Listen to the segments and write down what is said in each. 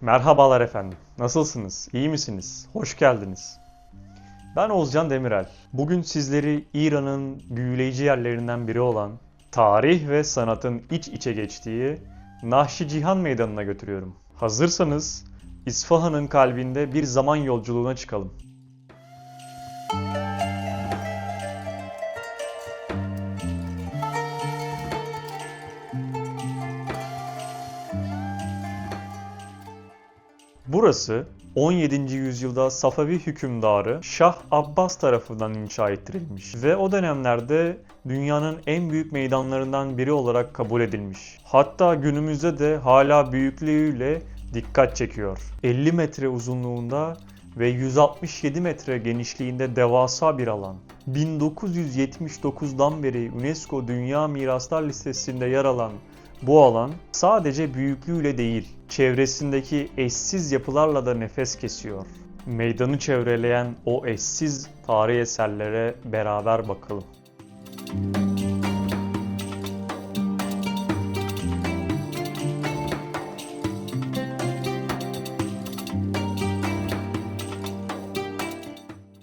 Merhabalar efendim. Nasılsınız? İyi misiniz? Hoş geldiniz. Ben Ozcan Demirel. Bugün sizleri İran'ın büyüleyici yerlerinden biri olan tarih ve sanatın iç içe geçtiği Nahşi Cihan Meydanı'na götürüyorum. Hazırsanız İsfahan'ın kalbinde bir zaman yolculuğuna çıkalım. Burası 17. yüzyılda Safavi hükümdarı Şah Abbas tarafından inşa ettirilmiş ve o dönemlerde dünyanın en büyük meydanlarından biri olarak kabul edilmiş. Hatta günümüzde de hala büyüklüğüyle dikkat çekiyor. 50 metre uzunluğunda ve 167 metre genişliğinde devasa bir alan. 1979'dan beri UNESCO Dünya Miraslar listesinde yer alan bu alan sadece büyüklüğüyle değil, çevresindeki eşsiz yapılarla da nefes kesiyor. Meydanı çevreleyen o eşsiz tarihi eserlere beraber bakalım.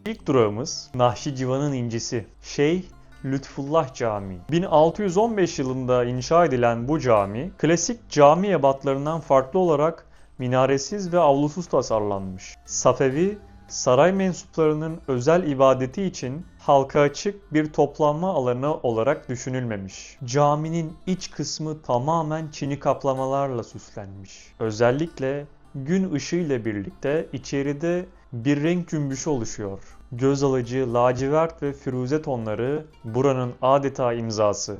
İlk durağımız Nahşi Civan'ın incisi Şeyh Lütfullah Camii. 1615 yılında inşa edilen bu cami, klasik cami ebatlarından farklı olarak minaresiz ve avlusuz tasarlanmış. Safevi, saray mensuplarının özel ibadeti için halka açık bir toplanma alanı olarak düşünülmemiş. Caminin iç kısmı tamamen çini kaplamalarla süslenmiş. Özellikle gün ışığı ile birlikte içeride bir renk cümbüşü oluşuyor. Göz alıcı lacivert ve firuze tonları buranın adeta imzası.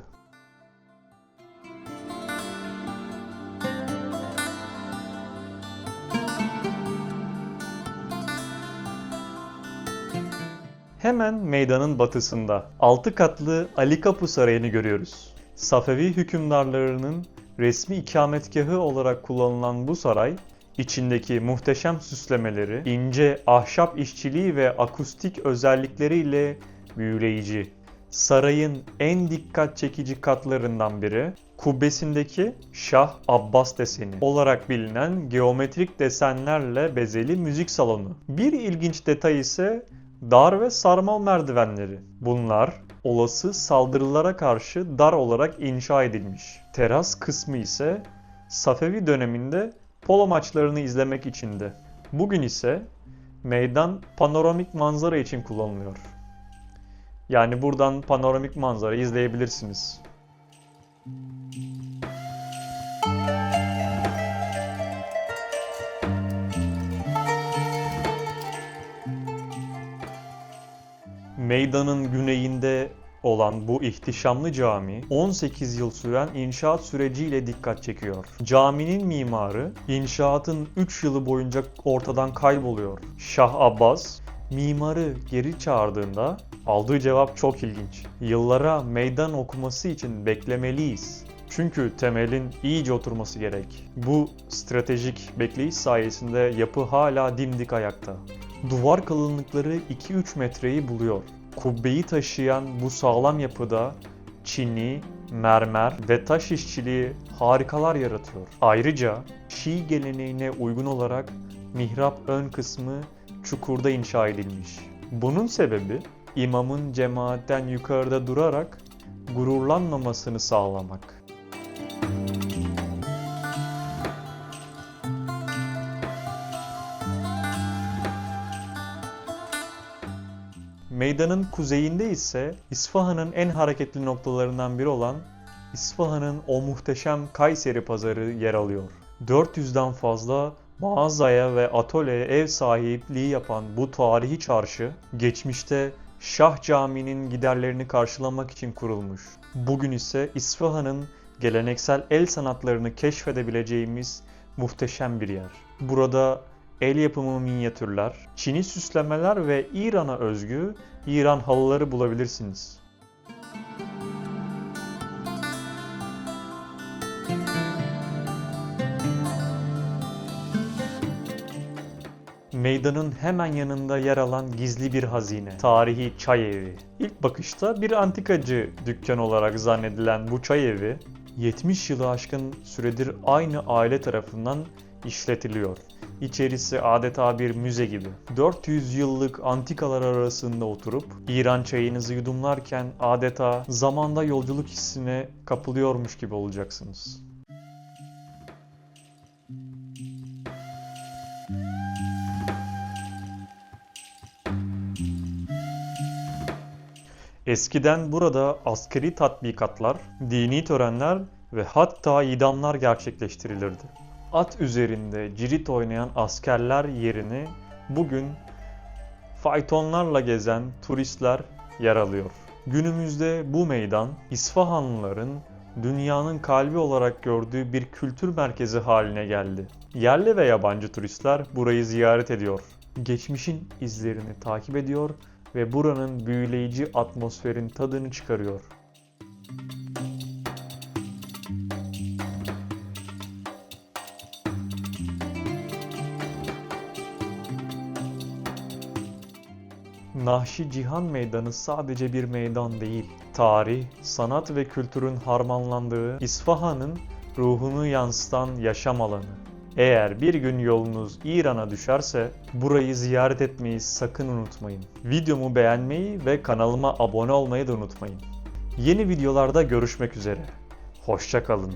Hemen meydanın batısında 6 katlı Ali Kapı Sarayı'nı görüyoruz. Safevi hükümdarlarının resmi ikametgahı olarak kullanılan bu saray, içindeki muhteşem süslemeleri, ince ahşap işçiliği ve akustik özellikleriyle büyüleyici. Sarayın en dikkat çekici katlarından biri, kubbesindeki Şah Abbas deseni olarak bilinen geometrik desenlerle bezeli müzik salonu. Bir ilginç detay ise dar ve sarmal merdivenleri. Bunlar olası saldırılara karşı dar olarak inşa edilmiş. Teras kısmı ise Safevi döneminde polo maçlarını izlemek içindi. Bugün ise meydan panoramik manzara için kullanılıyor. Yani buradan panoramik manzara izleyebilirsiniz. Meydanın güneyinde olan bu ihtişamlı cami 18 yıl süren inşaat süreciyle dikkat çekiyor. Caminin mimarı inşaatın 3 yılı boyunca ortadan kayboluyor. Şah Abbas mimarı geri çağırdığında aldığı cevap çok ilginç. Yıllara meydan okuması için beklemeliyiz. Çünkü temelin iyice oturması gerek. Bu stratejik bekleyiş sayesinde yapı hala dimdik ayakta. Duvar kalınlıkları 2-3 metreyi buluyor. Kubbeyi taşıyan bu sağlam yapıda çini, mermer ve taş işçiliği harikalar yaratıyor. Ayrıca Şii geleneğine uygun olarak mihrap ön kısmı çukurda inşa edilmiş. Bunun sebebi imamın cemaatten yukarıda durarak gururlanmamasını sağlamak. Meydanın kuzeyinde ise İsfahan'ın en hareketli noktalarından biri olan İsfahan'ın o muhteşem Kayseri pazarı yer alıyor. 400'den fazla mağazaya ve atölyeye ev sahipliği yapan bu tarihi çarşı geçmişte Şah Camii'nin giderlerini karşılamak için kurulmuş. Bugün ise İsfahan'ın geleneksel el sanatlarını keşfedebileceğimiz muhteşem bir yer. Burada el yapımı minyatürler, Çin'i süslemeler ve İran'a özgü İran halıları bulabilirsiniz. Meydanın hemen yanında yer alan gizli bir hazine, tarihi çay evi. İlk bakışta bir antikacı dükkan olarak zannedilen bu çay evi, 70 yılı aşkın süredir aynı aile tarafından işletiliyor. İçerisi adeta bir müze gibi. 400 yıllık antikalar arasında oturup İran çayınızı yudumlarken adeta zamanda yolculuk hissine kapılıyormuş gibi olacaksınız. Eskiden burada askeri tatbikatlar, dini törenler ve hatta idamlar gerçekleştirilirdi. At üzerinde cirit oynayan askerler yerini bugün faytonlarla gezen turistler yer alıyor. Günümüzde bu meydan İsfahanlıların dünyanın kalbi olarak gördüğü bir kültür merkezi haline geldi. Yerli ve yabancı turistler burayı ziyaret ediyor. Geçmişin izlerini takip ediyor ve buranın büyüleyici atmosferin tadını çıkarıyor. Nahşi Cihan Meydanı sadece bir meydan değil. Tarih, sanat ve kültürün harmanlandığı İsfahan'ın ruhunu yansıtan yaşam alanı. Eğer bir gün yolunuz İran'a düşerse burayı ziyaret etmeyi sakın unutmayın. Videomu beğenmeyi ve kanalıma abone olmayı da unutmayın. Yeni videolarda görüşmek üzere. Hoşça kalın.